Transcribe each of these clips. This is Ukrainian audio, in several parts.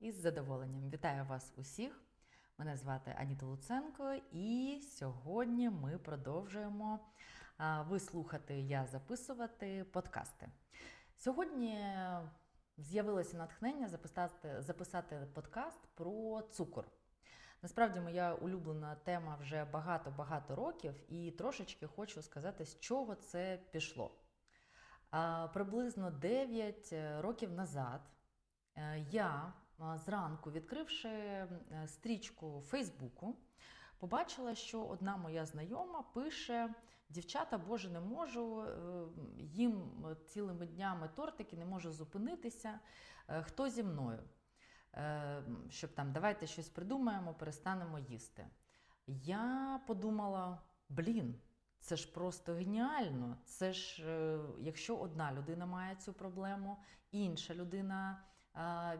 Із задоволенням вітаю вас усіх. Мене звати Аніта Луценко, і сьогодні ми продовжуємо а, ви слухати, я записувати подкасти. Сьогодні з'явилося натхнення записати, записати подкаст про цукор. Насправді, моя улюблена тема вже багато-багато років, і трошечки хочу сказати, з чого це пішло. Приблизно 9 років назад е, я зранку, відкривши е, стрічку Фейсбуку, побачила, що одна моя знайома пише: Дівчата, Боже, не можу, е, їм цілими днями тортики, не можу зупинитися. Е, Хто зі мною? Щоб там давайте щось придумаємо, перестанемо їсти. Я подумала: блін, це ж просто геніально. Це ж, якщо одна людина має цю проблему, інша людина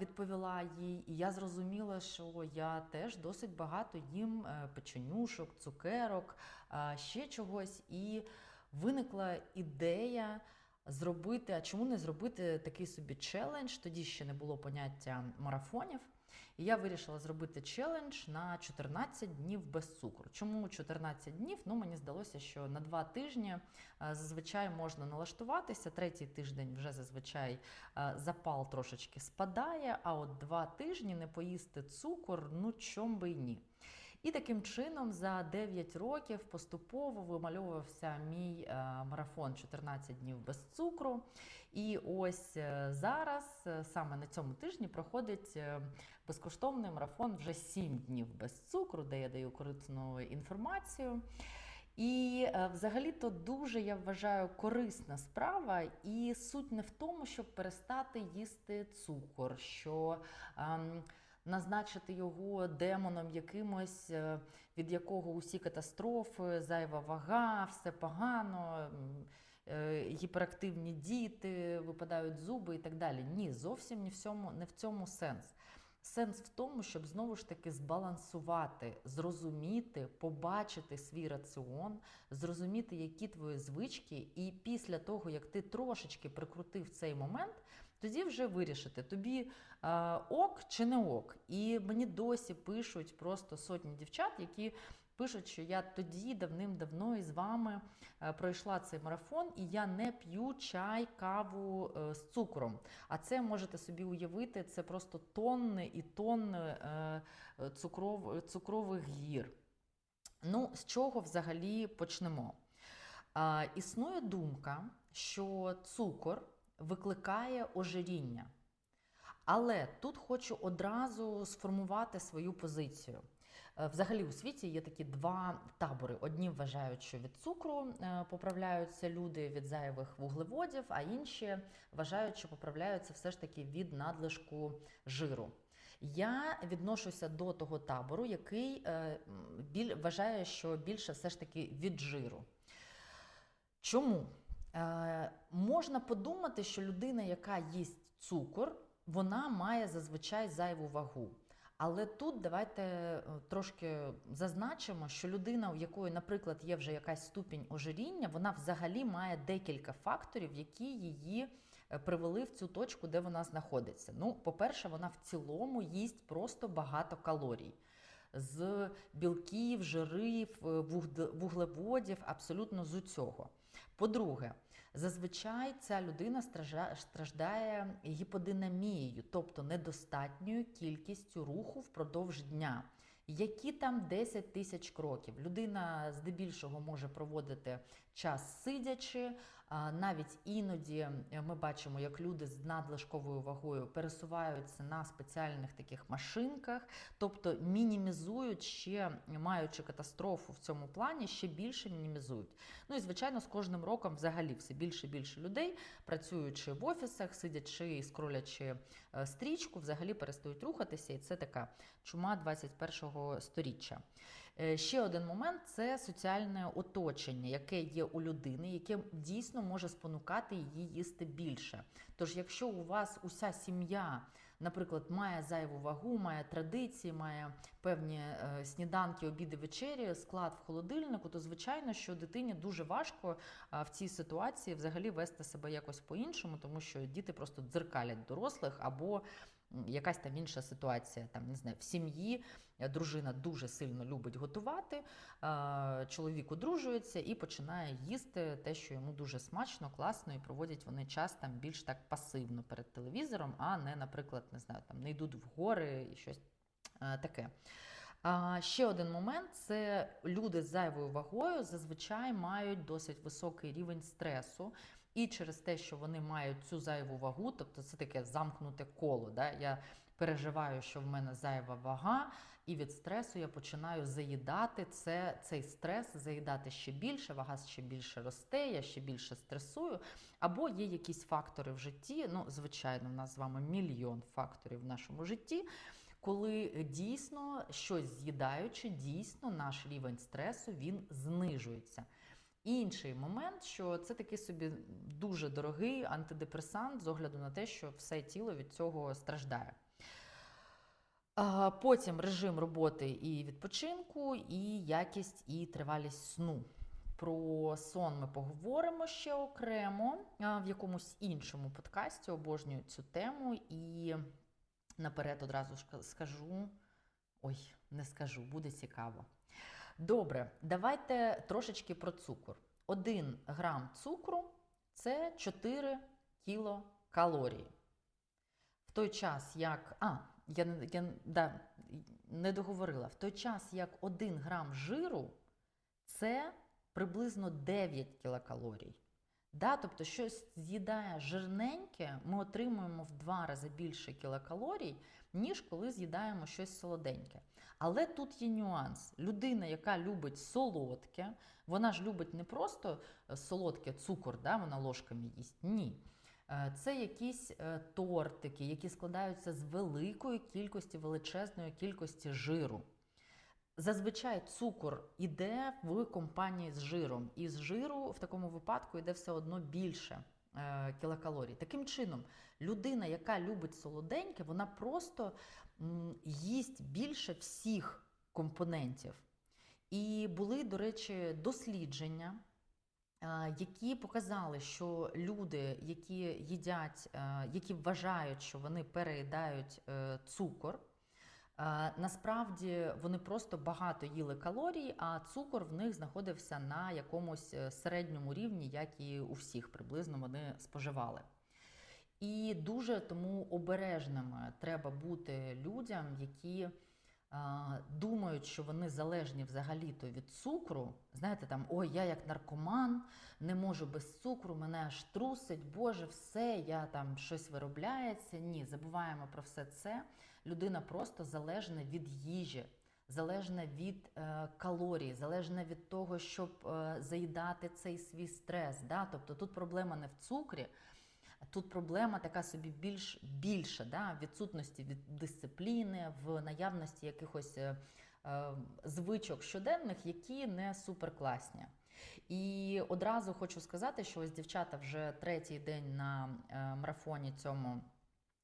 відповіла їй, і я зрозуміла, що я теж досить багато їм е, печенюшок, цукерок, е, ще чогось. І виникла ідея зробити, а чому не зробити такий собі челендж? Тоді ще не було поняття марафонів. І я вирішила зробити челендж на 14 днів без цукру. Чому 14 днів? Ну мені здалося, що на два тижні е, зазвичай можна налаштуватися. Третій тиждень вже зазвичай е, запал трошечки спадає. А от два тижні не поїсти цукор, ну чом би й ні. І таким чином за 9 років поступово вимальовувався мій е, марафон 14 днів без цукру. І ось е, зараз, е, саме на цьому тижні, проходить безкоштовний марафон вже 7 днів без цукру, де я даю корисну інформацію. І е, взагалі-то дуже я вважаю корисна справа, і суть не в тому, щоб перестати їсти цукор, що ем, назначити його демоном якимось, е, від якого усі катастрофи, зайва вага, все погано, е, гіперактивні діти, випадають зуби і так далі. Ні, зовсім не в цьому, не в цьому сенс. Сенс в тому, щоб знову ж таки збалансувати, зрозуміти, побачити свій раціон, зрозуміти, які твої звички, і після того, як ти трошечки прикрутив цей момент, тоді вже вирішити, тобі е, ок чи не ок. І мені досі пишуть просто сотні дівчат, які пишуть, що я тоді давним-давно із вами е, пройшла цей марафон, і я не п'ю чай, каву е, з цукром. А це можете собі уявити, це просто тонни і тонни е, цукров, цукрових гір. Ну, з чого взагалі почнемо? А, існує думка, що цукор викликає ожиріння. Але тут хочу одразу сформувати свою позицію. Е, Взагалі у світі є такі два табори. Одні вважають, що від цукру е, поправляються люди від зайвих вуглеводів, а інші вважають, що поправляються все ж таки від надлишку жиру. Я відношуся до того табору, який е, вважає, що більше все ж таки від жиру. Чому? Е, можна подумати, що людина, яка їсть цукор, вона має зазвичай зайву вагу. Але тут давайте е, трошки зазначимо, що людина, у якої, наприклад, є вже якась ступінь ожиріння, вона взагалі має декілька факторів, які її е, привели в цю точку, де вона знаходиться. Ну, по-перше, вона в цілому їсть просто багато калорій. З білків, жирів, вуглеводів, абсолютно з усього. По-друге, зазвичай ця людина страждає гіподинамією, тобто недостатньою кількістю руху впродовж дня. Які там 10 тисяч кроків? Людина здебільшого може проводити час сидячи. Навіть іноді е, ми бачимо, як люди з надлишковою вагою пересуваються на спеціальних таких машинках, тобто мінімізують ще, маючи катастрофу в цьому плані, ще більше мінімізують. Ну і звичайно, з кожним роком взагалі все більше і більше людей, працюючи в офісах, сидячи і скролячи е, стрічку, взагалі перестають рухатися, і це така чума 21-го сторіччя. Е, Ще один момент це соціальне оточення, яке є у людини, яке дійсно може спонукати її їсти більше. Тож, якщо у вас уся сім'я, наприклад, має зайву вагу, має традиції, має певні е, сніданки, обіди, вечері, склад в холодильнику, то звичайно, що дитині дуже важко в цій ситуації взагалі вести себе якось по-іншому, тому що діти просто дзеркалять дорослих або якась там інша ситуація. Там не знаю, в сім'ї е, дружина дуже сильно любить готувати, е, чоловік одружується і починає їсти те, що йому дуже смачно, класно, і проводять вони час там більш так пасивно перед телевізором, а не, наприклад, не знаю, там не йдуть в гори і щось е, таке. А ще один момент це люди з зайвою вагою зазвичай мають досить високий рівень стресу. І через те, що вони мають цю зайву вагу, тобто це таке замкнуте коло. Да? Я переживаю, що в мене зайва вага, і від стресу я починаю заїдати це, цей стрес, заїдати ще більше, вага ще більше росте, я ще більше стресую. Або є якісь фактори в житті. Ну, звичайно, в нас з вами мільйон факторів в нашому житті коли дійсно щось з'їдаючи, дійсно наш рівень стресу він знижується. Інший момент, що це такий собі дуже дорогий антидепресант з огляду на те, що все тіло від цього страждає. Потім режим роботи і відпочинку, і якість і тривалість сну. Про сон ми поговоримо ще окремо в якомусь іншому подкасті. Обожнюю цю тему і Наперед одразу скажу. Ой, не скажу, буде цікаво. Добре, давайте трошечки про цукор. Один грам цукру це 4 кілокалорії. В той час, як. А, я, я да, не договорила. В той час, як 1 грам жиру це приблизно 9 кілокалорій. Да, Тобто, щось з'їдає жирненьке, ми отримуємо в два рази більше кілокалорій, ніж коли з'їдаємо щось солоденьке. Але тут є нюанс. Людина, яка любить солодке, вона ж любить не просто е, солодке цукор, да, вона ложками їсть. Ні. Е, це якісь е, тортики, які складаються з великої кількості, величезної кількості жиру. Зазвичай цукор іде в компанії з жиром, і з жиру в такому випадку йде все одно більше кілокалорій. Таким чином, людина, яка любить солоденьке, вона просто їсть більше всіх компонентів. І були, до речі, дослідження, е, які показали, що люди, які їдять, е, які вважають, що вони переїдають е, цукор. Насправді вони просто багато їли калорій, а цукор в них знаходився на якомусь е, середньому рівні, як і у всіх приблизно вони споживали. І дуже тому обережними треба бути людям, які а, думають, що вони залежні взагалі-то від цукру. Знаєте, там ой, я як наркоман, не можу без цукру, мене аж трусить, Боже, все, я там щось виробляється. Ні, забуваємо про все це людина просто залежна від їжі, залежна від е, калорій, залежна від того, щоб е, заїдати цей свій стрес. Да? Тобто тут проблема не в цукрі, тут проблема така собі більш більша, да? відсутності від дисципліни, в наявності якихось е, е, звичок щоденних, які не суперкласні. І одразу хочу сказати, що ось дівчата вже третій день на е, марафоні цьому.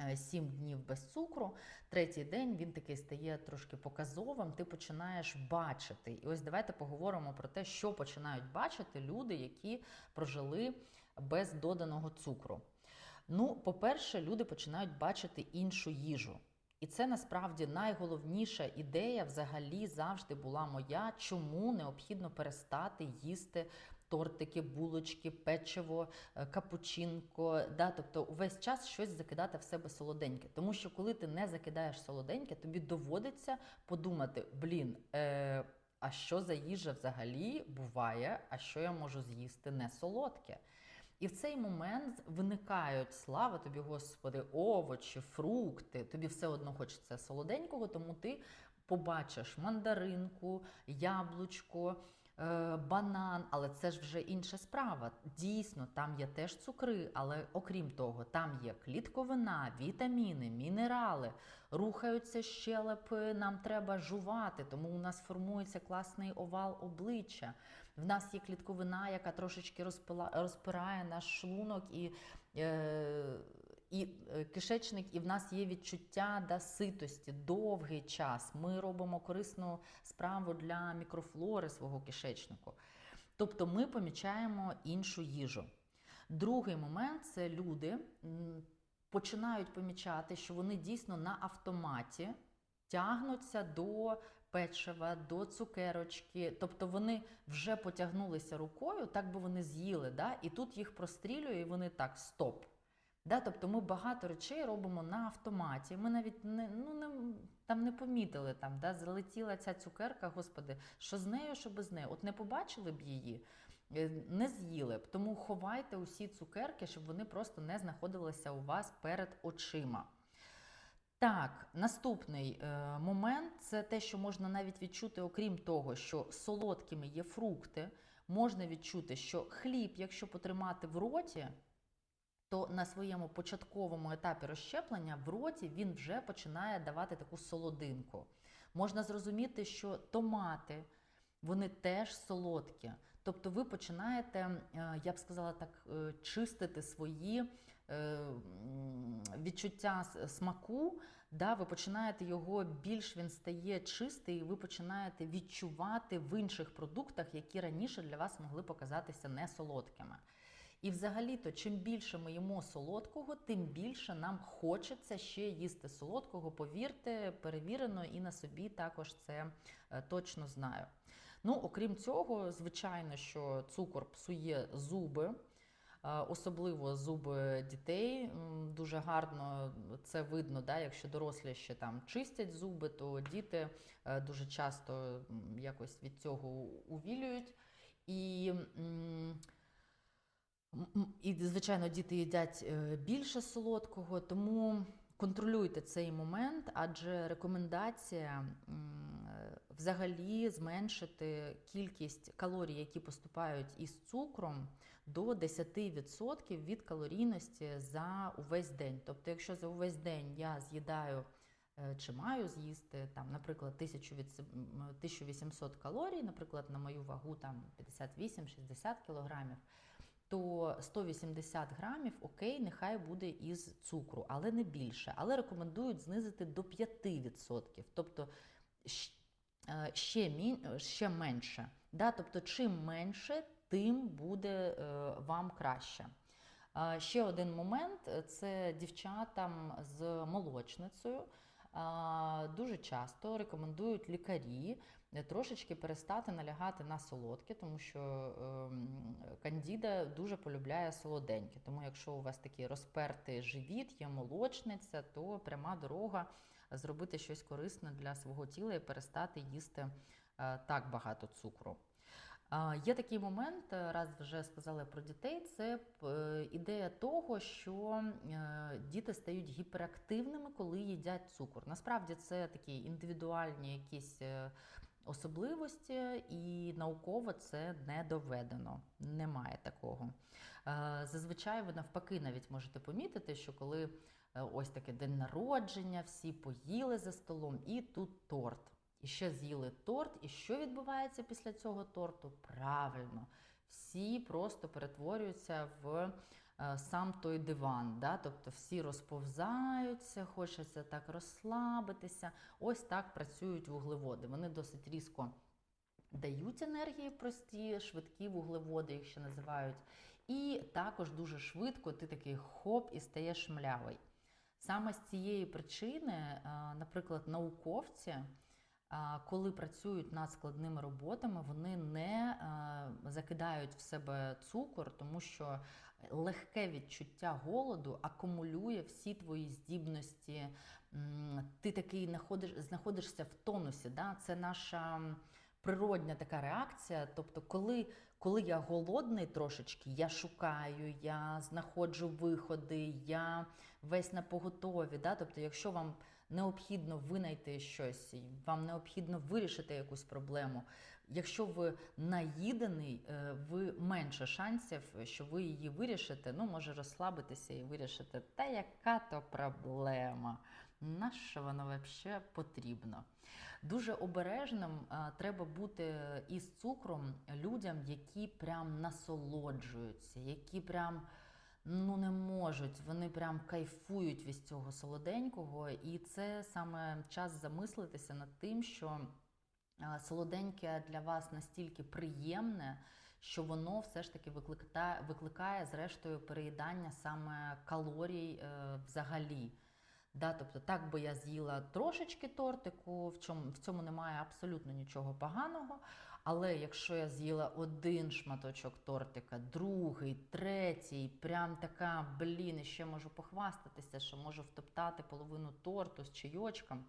Е, сім днів без цукру, третій день він такий стає трошки показовим, ти починаєш бачити. І ось давайте поговоримо про те, що починають бачити люди, які прожили без доданого цукру. Ну, по-перше, люди починають бачити іншу їжу. І це насправді найголовніша ідея взагалі завжди була моя, чому необхідно перестати їсти тортики, булочки, печиво, е, капучинко. Да? Тобто увесь час щось закидати в себе солоденьке. Тому що коли ти не закидаєш солоденьке, тобі доводиться подумати: блін. Е- а що за їжа взагалі буває, а що я можу з'їсти не солодке? І в цей момент виникають слава тобі, Господи, овочі, фрукти. Тобі все одно хочеться солоденького, тому ти побачиш мандаринку, яблучко, банан, але це ж вже інша справа. Дійсно, там є теж цукри, але окрім того, там є клітковина, вітаміни, мінерали, рухаються щелепи, нам треба жувати, тому у нас формується класний овал обличчя. В нас є клітковина, яка трошечки розпила, розпирає наш шлунок і. Е, і е, кишечник, і в нас є відчуття да, ситості довгий час. Ми робимо корисну справу для мікрофлори свого кишечнику. Тобто ми помічаємо іншу їжу. Другий момент це люди починають помічати, що вони дійсно на автоматі тягнуться до печива, до цукерочки. Тобто вони вже потягнулися рукою, так би вони з'їли, да? і тут їх прострілює, і вони так, стоп. Да? Тобто ми багато речей робимо на автоматі. Ми навіть не, ну, не, там не помітили, там, да? залетіла ця цукерка, господи, що з нею, що без неї. От не побачили б її, е, не з'їли б. Тому ховайте усі цукерки, щоб вони просто не знаходилися у вас перед очима. Так, наступний е, момент це те, що можна навіть відчути, окрім того, що солодкими є фрукти, можна відчути, що хліб, якщо потримати в роті, то на своєму початковому етапі розщеплення в роті він вже починає давати таку солодинку. Можна зрозуміти, що томати вони теж солодкі. Тобто ви починаєте, е, я б сказала так, е, чистити свої е, відчуття смаку, да, ви починаєте його більш він стає чистий, і ви починаєте відчувати в інших продуктах, які раніше для вас могли показатися не солодкими. І взагалі-то, чим більше ми їмо солодкого, тим більше нам хочеться ще їсти солодкого. Повірте, перевірено і на собі також це е, точно знаю. Ну, окрім цього, звичайно, що цукор псує зуби. е, Особливо зуби дітей дуже гарно це видно. Да? Якщо дорослі ще там чистять зуби, то діти е, дуже часто якось від цього увілюють. І І, звичайно, діти їдять е, більше солодкого, тому контролюйте цей момент, адже рекомендація е, взагалі зменшити кількість калорій, які поступають із цукром, до 10% від калорійності за увесь день. Тобто, якщо за увесь день я з'їдаю е, чи маю з'їсти там, наприклад, 1800 калорій, наприклад, на мою вагу там 58-60 кілограмів, то 180 грамів окей, нехай буде із цукру, але не більше. Але рекомендують знизити до 5%, тобто е, ще, мін- ще менше. Да? Тобто, чим менше, тим буде е, вам краще. Е, Ще один момент е, це дівчатам з молочницею. Дуже часто рекомендують лікарі е, трошечки перестати налягати на солодке, тому що ем, кандіда дуже полюбляє солоденьке. Тому якщо у вас такий розпертий живіт, є молочниця, то пряма дорога зробити щось корисне для свого тіла і перестати їсти е, так багато цукру. Є такий момент, е, раз вже сказали про дітей, це е, ідея того, що е, діти стають гіперактивними, коли їдять цукор. Насправді це такі індивідуальні якісь особливості, і науково це не доведено. Немає такого. Зазвичай ви навпаки навіть можете помітити, що коли ось таке день народження, всі поїли за столом, і тут торт. І ще з'їли торт. І що відбувається після цього торту? Правильно, всі просто перетворюються в е, сам той диван. Да? Тобто всі розповзаються, хочеться так розслабитися. Ось так працюють вуглеводи. Вони досить різко дають енергії прості, швидкі вуглеводи, їх ще називають. І також дуже швидко ти такий хоп і стаєш млявий. Саме з цієї причини, е, наприклад, науковці, коли працюють над складними роботами, вони не е, закидають в себе цукор, тому що легке відчуття голоду акумулює всі твої здібності. Ти такий знаходиш, знаходишся в тонусі. Да? Це наша природня така реакція. Тобто, коли, коли я голодний трошечки, я шукаю, я знаходжу виходи, я весь на поготові. Да? Тобто, якщо вам необхідно винайти щось, вам необхідно вирішити якусь проблему. Якщо ви наїдений, е, ви менше шансів, що ви її вирішите. Ну, може розслабитися і вирішити, та яка то проблема. На що воно взагалі потрібно? Дуже обережним е, треба бути із цукром людям, які прям насолоджуються, які прям ну не можуть, вони прям кайфують від цього солоденького, і це саме час замислитися над тим, що солоденьке для вас настільки приємне, що воно все ж таки викликає, викликає зрештою переїдання саме калорій е, взагалі. Да, тобто, так би я з'їла трошечки тортику, в чому в цьому немає абсолютно нічого поганого. Але якщо я з'їла один шматочок тортика, другий, третій, прям така, блін, і ще можу похвастатися, що можу втоптати половину торту з чайочком.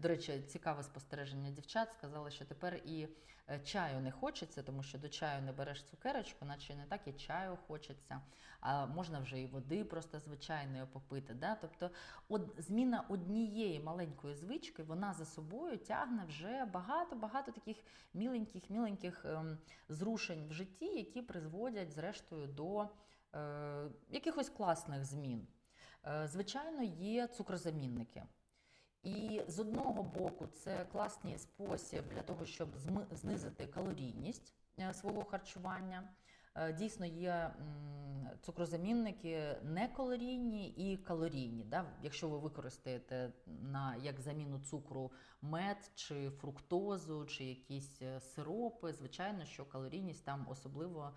До речі, цікаве спостереження дівчат. Сказали, що тепер і е, чаю не хочеться, тому що до чаю не береш цукерочку, наче не так і чаю хочеться. А можна вже і води просто звичайної попити. Да? Тобто, от зміна однієї маленької звички, вона за собою тягне вже багато-багато таких міленьких-міленьких ем, зрушень в житті, які призводять, зрештою, до е, якихось класних змін. Е, звичайно, є цукрозамінники. І з одного боку, це класний спосіб для того, щоб знизити калорійність е, свого харчування. Е, дійсно, є цукрозамінники некалорійні і калорійні. Да? Якщо ви використаєте на як заміну цукру мед чи фруктозу, чи якісь е, сиропи, звичайно, що калорійність там особливо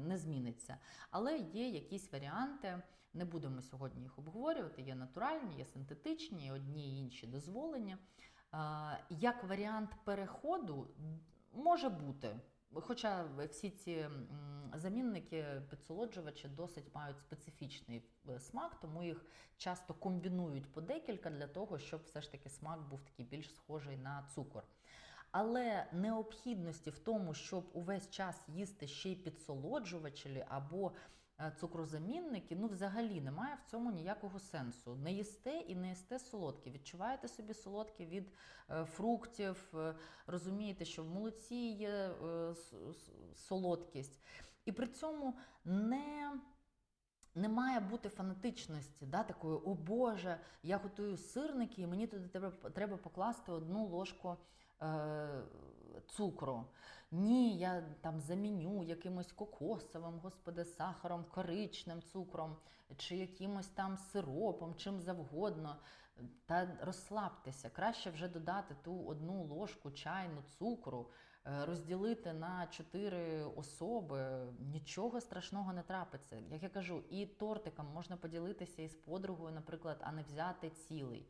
не зміниться. Але є якісь варіанти. Не будемо сьогодні їх обговорювати. Є натуральні, є синтетичні, одні і інші дозволені. Як варіант переходу може бути. Хоча всі ці замінники, підсолоджувачі досить мають специфічний е, смак, тому їх часто комбінують по декілька для того, щоб все ж таки смак був такий більш схожий на цукор. Але необхідності в тому, щоб увесь час їсти ще й підсолоджувачі або цукрозамінники, ну взагалі немає в цьому ніякого сенсу. Не їсте і не їсте солодкі. Відчуваєте собі солодкі від е, фруктів, е, розумієте, що в молоці є солодкість. І при цьому не не має бути фанатичності, да, такої, о Боже, я готую сирники, і мені туди треба покласти одну ложку е, цукру. Ні, я там заміню якимось кокосовим, господи, сахаром, коричним цукром, чи якимось там сиропом, чим завгодно. Та розслабтеся, краще вже додати ту одну ложку чайну цукру, е, розділити на чотири особи. Нічого страшного не трапиться. Як я кажу, і тортиком можна поділитися із подругою, наприклад, а не взяти цілий.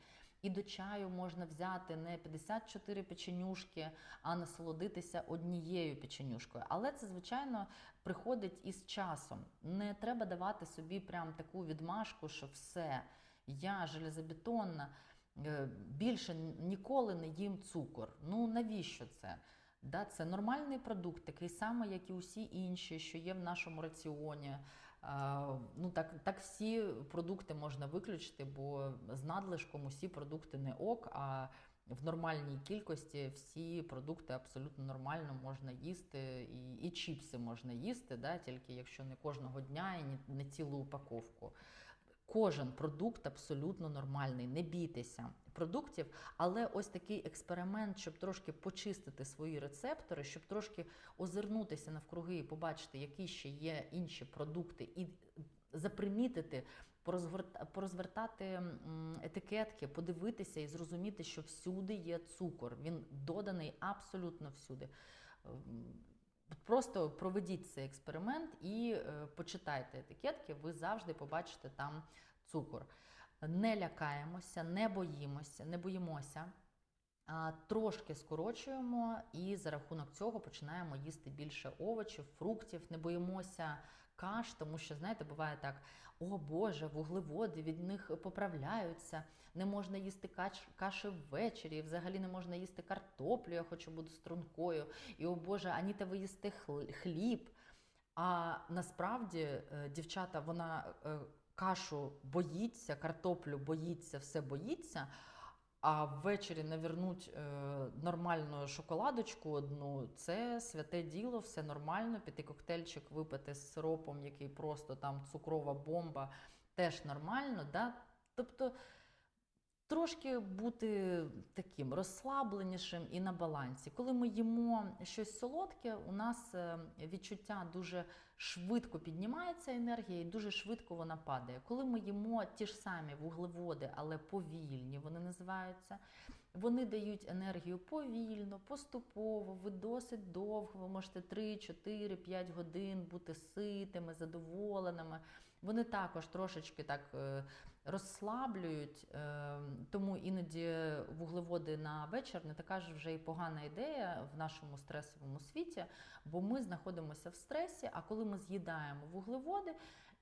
І до чаю можна взяти не 54 печенюшки, а насолодитися однією печенюшкою. Але це, звичайно, приходить із часом. Не треба давати собі прям таку відмашку, що все, я железобетонна, е, більше ніколи не їм цукор. Ну навіщо це? Да, Це нормальний продукт, такий самий, як і усі інші, що є в нашому раціоні. Ну так так всі продукти можна виключити, бо з надлишком усі продукти не ок. А в нормальній кількості всі продукти абсолютно нормально можна їсти, і і чіпси можна їсти, да, тільки якщо не кожного дня і не, цілу упаковку. Кожен продукт абсолютно нормальний, не бійтеся продуктів, але ось такий експеримент, щоб трошки почистити свої рецептори, щоб трошки озирнутися навкруги і побачити, які ще є інші продукти, і запримітити, порозвертати етикетки, подивитися і зрозуміти, що всюди є цукор. Він доданий абсолютно всюди. Просто проведіть цей експеримент і е, почитайте етикетки, ви завжди побачите там цукор. Не лякаємося, не боїмося, не боїмося. Трошки скорочуємо і за рахунок цього починаємо їсти більше овочів, фруктів, не боїмося каш, тому що, знаєте, буває так: о Боже, вуглеводи від них поправляються, не можна їсти каш, каші ввечері, взагалі не можна їсти картоплю, я хочу бути стрункою. І о Боже, Аніта, ви їсте хліб. А насправді е, дівчата, вона е, кашу боїться, картоплю боїться, все боїться а ввечері навернуть е, нормальну шоколадочку одну, це святе діло, все нормально. Піти коктейльчик випити з сиропом, який просто там цукрова бомба, теж нормально. Да? Тобто Трошки бути таким розслабленішим і на балансі. Коли ми їмо щось солодке, у нас е, відчуття дуже швидко піднімається енергія і дуже швидко вона падає. Коли ми їмо ті ж самі вуглеводи, але повільні, вони називаються. Вони дають енергію повільно, поступово, ви досить довго, ви можете 3, 4, 5 годин бути ситими, задоволеними. Вони також трошечки так е, розслаблюють, е, тому іноді вуглеводи на вечір не така ж вже і погана ідея в нашому стресовому світі, бо ми знаходимося в стресі, а коли ми з'їдаємо вуглеводи,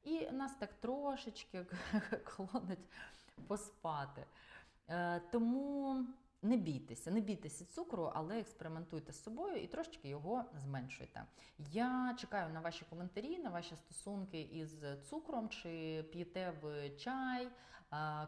і нас так трошечки клонить поспати. Е, Тому не бійтеся, не бійтеся цукру, але експериментуйте з собою і трошечки його зменшуйте. Я чекаю на ваші коментарі, на ваші стосунки із цукром, чи п'єте ви чай,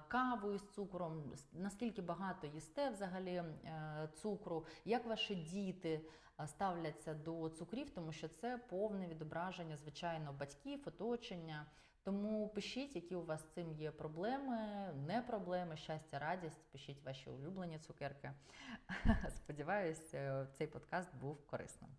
каву із цукром, наскільки багато їсте взагалі е, цукру, як ваші діти ставляться до цукрів, тому що це повне відображення, звичайно, батьків, оточення. Тому пишіть, які у вас з цим є проблеми, не проблеми, щастя, радість. Пишіть ваші улюблені цукерки. Сподіваюсь, е, цей подкаст був корисним.